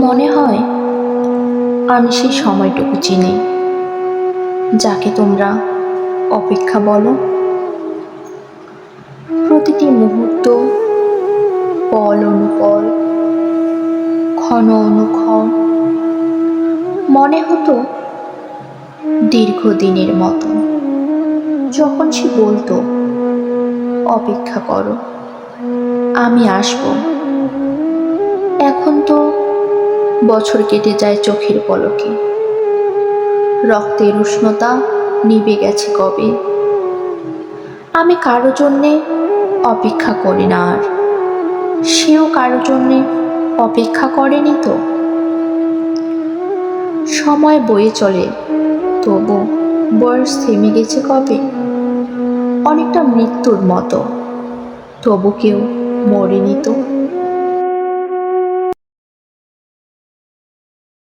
মনে হয় আমি সেই সময়টুকু চিনি, যাকে তোমরা অপেক্ষা বলো। প্রতিটি মুহূর্ত পল অনুপল, ক্ষণ অনুক্ষণ, মনে হতো দীর্ঘদিনের মতো। যখন সে বলতো, অপেক্ষা করো, আমি আসব। এখন তো বছর কেটে যায় চোখের পলকে। রক্তের উষ্ণতা নিভে গেছে কবে? আমি কারও জন্যে অপেক্ষা করি না আর। সেও কারও জন্যে অপেক্ষা করেনি তো। সময় বয়ে চলে, তবু বয়স থেমে গেছে কবে? অনেকটা মৃত্যুর মতো। তবু কেউ মরেনি তো।